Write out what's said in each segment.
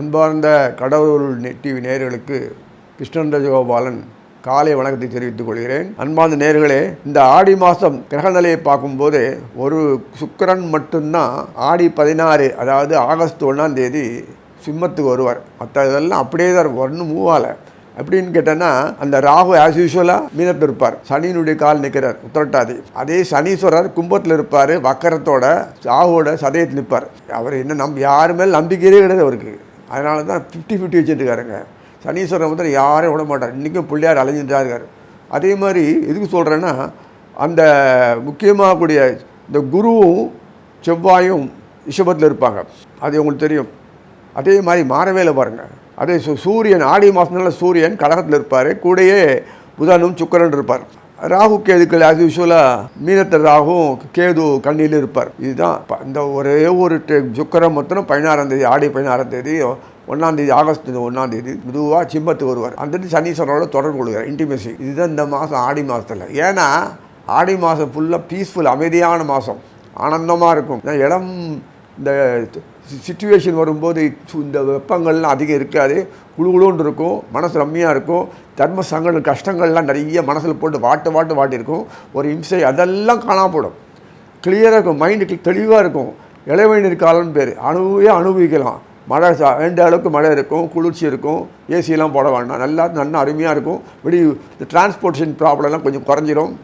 அன்பார்ந்த கடவுள் டிவி நேயர்களுக்கு கிருஷ்ணன் ரஜகோபாலன் காலை வணக்கத்தை தெரிவித்துக் கொள்கிறேன். அன்பார்ந்த நேர்களே இந்த ஆடி மாதம் கிரகநிலையை பார்க்கும்போது ஒரு சுக்கிரன் மட்டும்தான் ஆடி பதினாறு அதாவது ஆகஸ்ட் ஒன்றாம் தேதி சிம்மத்துக்கு வருவார். மற்ற இதெல்லாம் அப்படியே தான் இருக்கும். ஒன்றும் மூவ் ஆகலை. அப்படின்னு கேட்டேன்னா அந்த ராகு ஆஸ் யூஸ்வலாக மீனத்தில் இருப்பார். சனியினுடைய கால் நிற்கிறார் உத்திரட்டாதி. அதே சனீஸ்வரர் கும்பத்தில் இருப்பார் வக்கரத்தோட ராகுவோட சதயத்தில் நிற்பார். அவர் என்ன நம் யாருமே நம்பிக்கையே கிடையாது அவருக்கு. அதனால தான் ஃபிஃப்டி ஃபிஃப்டி வச்சுருக்காருங்க. சனீஸ்வரன் வந்து யாரையும் விட மாட்டார். இன்றைக்கும் பிள்ளையார் அலைஞ்சிட்டு இருக்கார் அதே மாதிரி எதுக்கு சொல்கிறேன்னா அந்த முக்கியமாக கூடிய இந்த குருவும் செவ்வாயும் ரிஷபத்தில் இருப்பாங்க. அது உங்களுக்கு தெரியும். அதே மாதிரி மாறவேல பாருங்கள் அதே சூரியன் ஆடி மாதம்னால சூரியன் கடகத்தில் இருப்பார். கூடயே புதனும் சுக்கரன் இருப்பார். ராகு கேதுக்கள் அது யூஸ்வலாக மீனத்தில் ராகும் கேது கண்ணியில் இருப்பார். இதுதான் இந்த ஒரே ஒரு டெ- மொத்தம் பதினாறாம் தேதி ஆடி பதினாறாம் தேதி ஒன்றாம் தேதி ஆகஸ்ட் ஒன்றாம் தேதி மெதுவாக சிம்மத்துக்கு வருவார். அந்த சனீஸ்வரோட தொடர்பு கொள்கிறார் இன்டிமேசி இதுதான் இந்த மாதம் ஆடி மாதத்தில் ஏன்னா ஆடி மாதம் ஃபுல்லாக பீஸ்ஃபுல் அமைதியான மாதம் ஆனந்தமாக இருக்கும். இடம் இந்த சுச்சுவேஷன் வரும்போது இந்த வெப்பங்கள்லாம் அதிகம் இருக்காது. குழுகுழுன்னு இருக்கும். மனசு ரம்மியாக இருக்கும். தர்ம சங்கடம் கஷ்டங்கள்லாம் நிறைய மனசில் போட்டு வாட்டு வாட்டு வாட்டியிருக்கும் ஒரு இம்சை அதெல்லாம் காணாமல் போடும் கிளியராக இருக்கும் மைண்டுக்கு தெளிவாக இருக்கும். இளவேநீர் காலம்னு பேர். அனுபவியே அனுபவிக்கலாம் மழை சா- வேண்டிய அளவுக்கு மழை இருக்கும். குளிர்ச்சி இருக்கும். ஏசியெல்லாம் போட வேண்டாம். நல்லா நல்லா அருமையாக இருக்கும். இப்படி இந்த டிரான்ஸ்போர்ட்டேஷன் ப்ராப்ளம்லாம் கொஞ்சம் குறைஞ்சிரும்.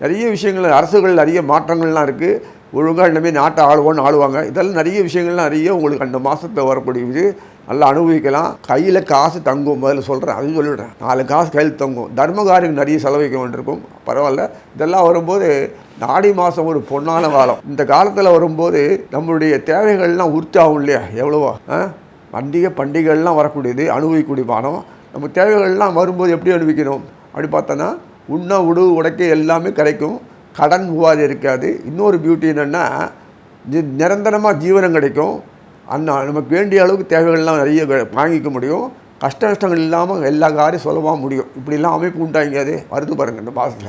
நிறைய விஷயங்கள் அரசுகள் நிறைய மாற்றங்கள்லாம் இருக்குது ஒழுங்காக இனிமேல் நாட்டை ஆளுவோன்னு ஆளுவாங்க. இதெல்லாம் நிறைய விஷயங்கள்லாம் நிறைய உங்களுக்கு அந்த மாதத்தில் வரக்கூடியது நல்லா அனுபவிக்கலாம். கையில் காசு தங்கும் முதல்ல சொல்கிறேன் அதுவும் சொல்லிவிடுறேன் நாலு காசு கையில் தங்கும். தர்மகாரியம் நிறைய செலவழிக்க வேண்டியிருக்கும். பரவாயில்ல. இதெல்லாம் வரும்போது இந்த ஆடி மாதம் ஒரு பொன்னான காலம். இந்த காலத்தில் வரும்போது நம்மளுடைய தேவைகள்லாம் உறுத்தி ஆகும் இல்லையா? எவ்வளவோ ஆ? பண்டிகை பண்டிகைகள்லாம் வரக்கூடியது அனுபவிக்கக்கூடிய பானம் நம்ம தேவைகள்லாம் வரும்போது எப்படி அனுபவிக்கணும்? அப்படி பார்த்தோன்னா உண்ண உடு உடைக்க எல்லாமே கிடைக்கும். கடன் உபாதி இருக்காது. இன்னொரு பியூட்டி என்னென்னா நிரந்தரமாக ஜீவனம் கிடைக்கும். அந்த நமக்கு வேண்டிய அளவுக்கு தேவைகள்லாம் நிறைய க- வாங்கிக்க முடியும். கஷ்ட நஷ்டங்கள் இல்லாமல் எல்லா காரியம் சுலபமாக முடியும். இப்படிலாம் அமைப்பு உண்டாங்க அது வருது பாருங்கள் இந்த மாதத்தில்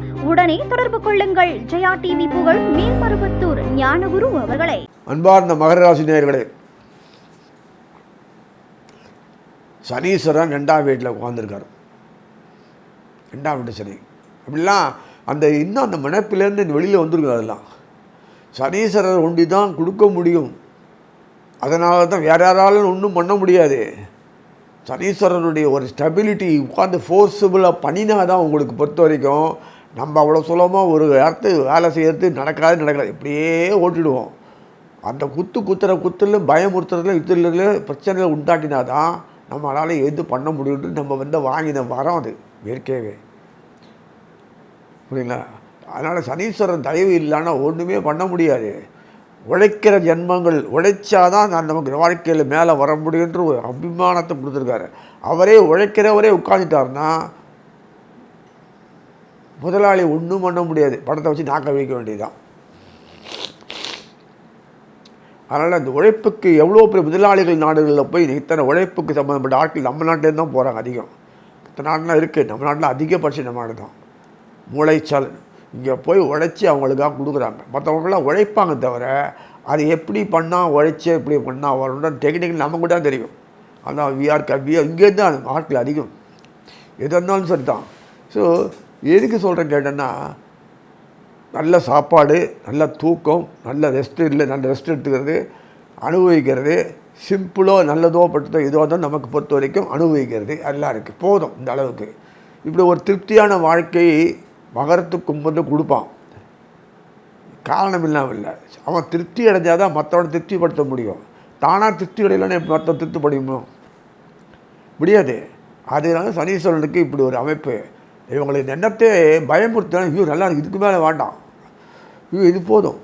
உடனே தொடர்பு கொள்ளுங்கள். ஜெயா டிவி புகழ் மேல்மருவத்தூர் ஞானகுரு அவர்களை. அன்பார்ந்த மகர ராசி நேயர்களே சனீஸ்வரன் ரெண்டாம் வீட்டில் உட்காந்துருக்கார் ரெண்டாம் வீட்டு சனி. அப்படிலாம் அந்த இன்னும் அந்த மனப்பிலேருந்து வெளியில் வந்துருக்கு அதெல்லாம். சனீஸ்வரர் ஒண்டி தான் கொடுக்க முடியும். அதனால தான் வேற யாராலும் ஒன்றும் பண்ண முடியாது. சனீஸ்வரனுடைய ஒரு ஸ்டெபிலிட்டி உட்காந்து ஃபோர்ஸபுளாக பண்ணினா தான் உங்களுக்கு பொறுத்த வரைக்கும் நம்ம அவ்வளோ சுலபமாக ஒரு இடத்து வேலை செய்கிறது நடக்காது நடக்காது இப்படியே ஓட்டிடுவோம். அந்த குத்து குத்துற குத்துல பயமுறுத்துறதுல இதுல பிரச்சனைகளை உண்டாக்கினா தான் நம்மளால் எது பண்ண முடியும்னு நம்ம வந்து வாங்கின வரோம் அது இயற்கையவே. புரியுங்களா அதனால் சனீஸ்வரன் தயவு இல்லைன்னா ஒன்றுமே பண்ண முடியாது. உழைக்கிற ஜென்மங்கள் உழைச்சாதான் நான் நமக்கு வாழ்க்கையில் மேலே வர முடியுன்ற ஒரு அபிமானத்தை கொடுத்துருக்காரு. அவரே உழைக்கிறவரே உட்காந்துட்டாருன்னா முதலாளி ஒன்றும் பண்ண முடியாது. படத்தை வச்சு நாக்க வைக்க வேண்டியதுதான். அதனால் அந்த உழைப்புக்கு எவ்வளோ பெரிய முதலாளிகள் நாடுகளில் போய் இத்தனை உழைப்புக்கு சம்மந்தப்பட்ட ஆட்கள் நம்ம நாட்டிலேருந்து தான் போகிறாங்க அதிகம். மற்ற நாடுலாம் இருக்குது நம்ம நாட்டில் அதிகபட்சம் நம்ம நாடு தான். மூளைச்சால். இங்கே போய் உழைச்சி அவங்களுக்காக கொடுக்குறாங்க. மற்றவங்களாம் உழைப்பாங்க தவிர அது எப்படி பண்ணால் உழைச்சி எப்படி பண்ணால் வரணும் டெக்னிக்கல் நம்ம கூட தான் தெரியும். அதான் விஆர் கல்வி இங்கேருந்து தான் ஆட்கள் அதிகம். எது இருந்தாலும் சரி தான் ஸோ எதுக்கு சொல்கிறேன் கேட்டேன்னா நல்ல சாப்பாடு நல்ல தூக்கம் நல்ல ரெஸ்ட் இல்லை நல்ல ரெஸ்ட் எடுத்துக்கிறது அனுபவிக்கிறது சிம்பிளோ நல்லதோ பட்டதோ இதோ தான் நமக்கு பொறுத்த வரைக்கும் அனுபவிக்கிறது எல்லாம் இருக்குது போதும் இந்த அளவுக்கு. இப்படி ஒரு திருப்தியான வாழ்க்கை மகரத்துக்கு கும்பந்து கொடுப்பான். காரணம் இல்லாமல் இல்லை. அவன் திருப்தி அடைஞ்சால் தான் மற்றவனை திருப்திப்படுத்த முடியும். தானாக திருப்தி அடையலன்னு மற்ற திருப்தி முடியுமோ முடியாது. அதனால சனீஸ்வரனுக்கு இப்படி ஒரு அமைப்பு. இவங்களை எண்ணத்தை பயமுறுத்தினா ஐயோ நல்லா இருக்குது இதுக்கு மேலே வேண்டாம். ஐயோ இது போதும்.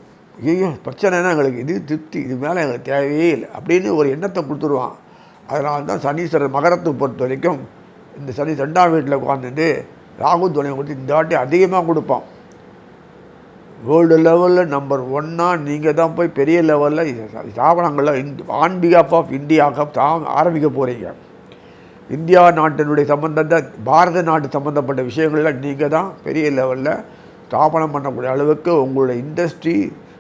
ஐயோ பிரச்சனைனா எங்களுக்கு? இது திருப்தி. இது மேலே எங்களுக்கு தேவையே இல்லை. அப்படின்னு ஒரு எண்ணத்தை கொடுத்துருவான். அதனால தான் சனீஸ்வரர் மகரத்தை பொறுத்த வரைக்கும் இந்த சனி ரெண்டாம் வீட்டில் உட்காந்துட்டு ராகு துணை கொடுத்து இந்த வாட்டி அதிகமாக கொடுப்பான். வேர்ல்டு லெவலில் நம்பர் ஒன்னாக நீங்கள் தான் போய் பெரிய லெவலில் ஸ்தாபனங்களில் ஆன் பிகாஃப் ஆஃப் இந்தியாவுக்கு தான் ஆரம்பிக்க போகிறீங்க இந்தியா நாட்டினுடைய சம்பந்தத்தை பாரத நாட்டு சம்மந்தப்பட்ட விஷயங்களில் நீங்கள் தான் பெரிய லெவலில் ஸ்தாபனம் பண்ணக்கூடிய அளவுக்கு உங்களுடைய இண்டஸ்ட்ரி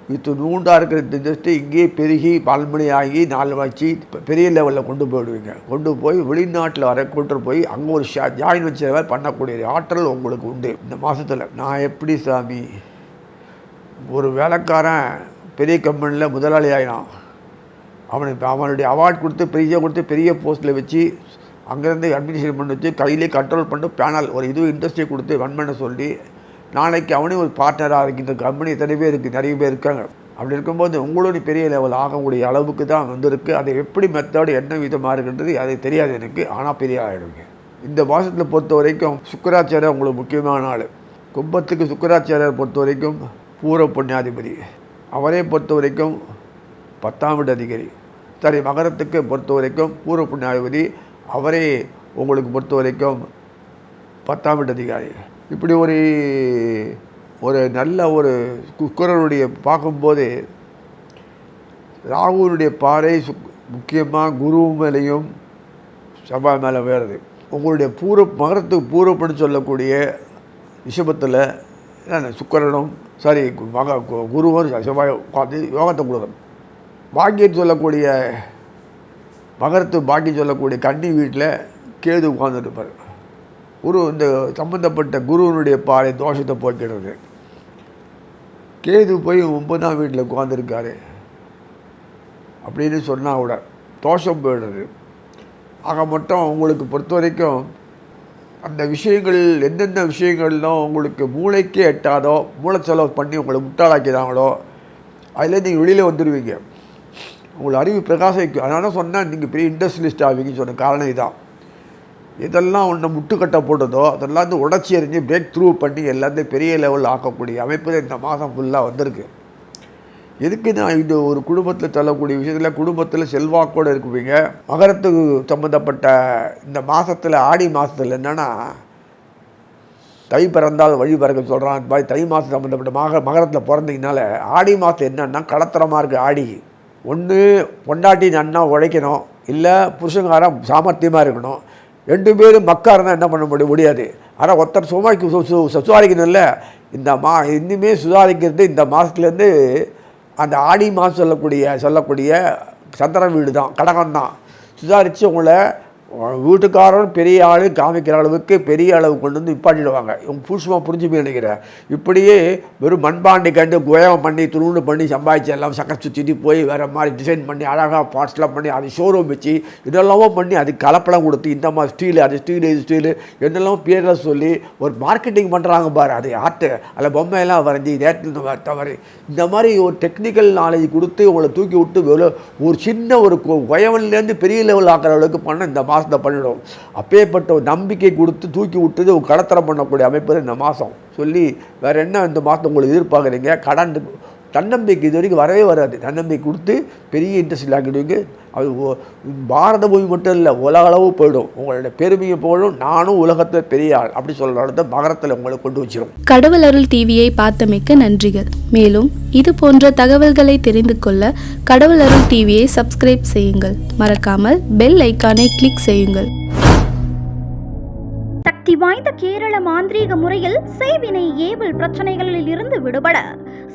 வித்து நூண்டாக இருக்கிற இந்த இண்டஸ்ட்ரி இங்கேயே பெருகி பால்மணி ஆகி நாலு வச்சு பெரிய லெவலில் கொண்டு போயிடுவீங்க. கொண்டு போய் வெளிநாட்டில் வர கொண்டு போய் அங்கே ஒரு ஷா ஜாயின் வச்சு பண்ணக்கூடிய ஆற்றல் உங்களுக்கு உண்டு. இந்த மாதத்தில் நான் எப்படி சாமி? ஒரு வேலைக்காரன் பெரிய கம்பெனியில் முதலாளி ஆகினான் அவனுக்கு அவனுடைய அவார்ட் கொடுத்து பெரிய கொடுத்து பெரிய போஸ்ட்டில் வச்சு அங்கேருந்து அட்மினிஸ்ட்ரேட் பண்ணி வச்சு கையிலே கண்ட்ரோல் பண்ணிட்டு பேனல் ஒரு இது இண்டஸ்ட்ரி கொடுத்து ரன் பண்ண சொல்லி நாளைக்கு அவனே ஒரு பார்ட்னராக இருக்குது இந்த கம்பெனி எத்தனை பேர் இருக்குது நிறைய பேர் இருக்காங்க. அப்படி இருக்கும்போது உங்களுடைய பெரிய லெவல் ஆகக்கூடிய அளவுக்கு தான் வந்திருக்கு. அது எப்படி மெத்தடு என்ன விதமாக இருக்குன்றது அது தெரியாது எனக்கு. ஆனால் பெரிய ஆகிடுங்க இந்த மாதத்தில் பொறுத்த வரைக்கும் சுக்கராச்சாரியர் உங்களுக்கு முக்கியமான நாள் கும்பத்துக்கு சுக்கராச்சாரியர் பொறுத்த வரைக்கும் பூர புண்ணியாதிபதி. அவரை பொறுத்த வரைக்கும் பத்தாம் வீடு அதிகாரி. சரி மகரத்துக்கு பொறுத்த வரைக்கும் பூர்வ புண்ணியாதிபதி. அவரே உங்களுக்கு பொறுத்த வரைக்கும் பத்தாம் வீட்டு அதிகாரி. இப்படி ஒரு ஒரு நல்ல ஒரு குக்கரனுடைய பார்க்கும்போது ராகுனுடைய பாறை சுக் முக்கியமாக குரு மேலேயும் செவ்வாய் மேலே வேறுது உங்களுடைய பூர்வ மகரத்துக்கு பூர்வப்படி சொல்லக்கூடிய விஷபத்தில் என்ன சுக்கரனும் சாரி மக கு- குருவும் செவ்வாய் உட்காந்து யோகத்தை கொடுக்கணும். பாக்கியம் சொல்லக்கூடிய மகரத்து பாட்டி சொல்லக்கூடிய கன்னி வீட்டில் கேது உட்கார்ந்துருப்பார். குரு இந்த சம்பந்தப்பட்ட குருவனுடைய பாறை தோஷத்தை போக்கிடுறது. கேது போய் ஒன்பதாம் வீட்டில் உட்காந்துருக்காரு அப்படின்னு சொன்னால் கூட தோஷம் போயிடுறது ஆக மட்டும் உங்களுக்கு பொறுத்த வரைக்கும் அந்த விஷயங்கள் எந்தெந்த விஷயங்கள்லாம் உங்களுக்கு மூளைக்கே எட்டாதோ மூளை செலவு பண்ணி உங்களை முட்டாளாக்கிறாங்களோ அதில் நீங்கள் வெளியில் வந்துடுவீங்க உங்களை அறிவு பிரகாசிக்கும். அதனால சொன்னேன் நீங்கள் பெரிய இண்டஸ்ட்ரியலிஸ்ட் ஆவீங்கன்னு சொன்ன காரணம் இதான். இதெல்லாம் ஒன்று முட்டுக்கட்டை போட்டதோ அதெல்லாம் வந்து உடச்சி எறிஞ்சு பிரேக் த்ரூ பண்ணி எல்லாத்தையும் பெரிய லெவலில் ஆக்கக்கூடிய அமைப்பு இந்த மாதம் ஃபுல்லாக வந்திருக்கு. எதுக்கு நான் இது ஒரு குடும்பத்தில் தள்ளக்கூடிய விஷயத்தில் குடும்பத்தில் செல்வாக்கோடு இருக்குவீங்க மகரத்துக்கு சம்மந்தப்பட்ட இந்த மாதத்தில் ஆடி மாதத்தில் என்னென்னா தை பிறந்தால் வழி பிறக்க சொல்கிறான் அந்த மாதிரி தை மாதம் சம்மந்தப்பட்ட மக மகரத்தில் பிறந்தீங்கனால ஆடி மாதம் என்னென்னா கடத்தரமாக இருக்குது ஆடி. ஒன்று பொண்டாட்டி நன்னா உழைக்கணும் இல்லை புருஷங்காரன் சாமர்த்தியமாக இருக்கணும். ரெண்டு பேரும் மக்கா இருந்தால் என்ன பண்ண முடிய முடியாது. ஆனால் ஒருத்தர் சுமாய்க்கு சு சு இந்த மா இன்னுமே சுதாரிக்கிறது இந்த மாதத்துலேருந்து அந்த ஆடி மாதம் சொல்லக்கூடிய சொல்லக்கூடிய சந்திரன் வீடு தான் கடகம் தான் சுதாரித்து உங்களை வீட்டுக்காரன் பெரிய ஆள் காமிக்கிற அளவுக்கு பெரிய அளவு கொண்டு வந்து நிப்பாட்டிடுவாங்க. இவங்க புதுசுமாக புரிஞ்சு நினைக்கிறேன் இப்படியே வெறும் மண்பாண்டி கண்டு குயவம் பண்ணி துருண்டு பண்ணி சம்பாதிச்சு எல்லாம் சக்கரை சுற்றிட்டு போய் வேறு மாதிரி டிசைன் பண்ணி அழகாக பார்ட்ஸ்லாம் பண்ணி அது ஷோரூம் வச்சு இதெல்லாமோ பண்ணி அது கலப்படம் கொடுத்து இந்த மாதிரி ஸ்டீலு அது ஸ்டீலு இது ஸ்டீலு என்னெல்லாம் பேரில் சொல்லி ஒரு மார்க்கெட்டிங் பண்ணுறாங்க பாரு அது ஆர்ட்டு அதில் பொம்மையெல்லாம் வரைஞ்சி தேட்டில் தவறு. இந்த மாதிரி ஒரு டெக்னிக்கல் நாலேஜ் கொடுத்து உங்களை தூக்கி விட்டு ஒரு சின்ன ஒரு குயவன்லேருந்து பெரிய லெவல் ஆக்கிற அளவுக்கு பண்ண இந்த மாதம் மாதத்தை பண்ணிடும் அப்பேற்பட்ட ஒரு நம்பிக்கை கொடுத்து தூக்கி விட்டது கடத்தரம் பண்ணக்கூடிய அமைப்பு இந்த மாதம். சொல்லி வேறு என்ன இந்த மாதம் உங்களுக்கு எதிர்பார்க்குறீங்க? கடன் தன்னம்பிக்கை இது வரைக்கும் வரவே வராது. தன்னம்பிக்கை கொடுத்து பெரிய இன்ட்ரெஸ்ட் ஆக்கிடுவீங்க அது பாரத பூமி மட்டும் இல்லை உலக அளவு போயிடும். உங்களுடைய பெருமையை போயிடும் நானும் உலகத்தில் பெரிய ஆள். அப்படி சொல்கிறத மகரத்தில் உங்களை கொண்டு வச்சிரும். கடவுள் அருள் டிவியை பார்த்தமைக்க நன்றிகள். மேலும் இது போன்ற தகவல்களை தெரிந்து கொள்ள கடவுள் அருள் டிவியை சப்ஸ்கிரைப் செய்யுங்கள். மறக்காமல் பெல் ஐக்கானை கிளிக் செய்யுங்கள். சக்தி வாய்ந்த கேரள மாந்திரீக முறையில் செய்வினை ஏவல் பிரச்சனைகளில் இருந்து விடுபட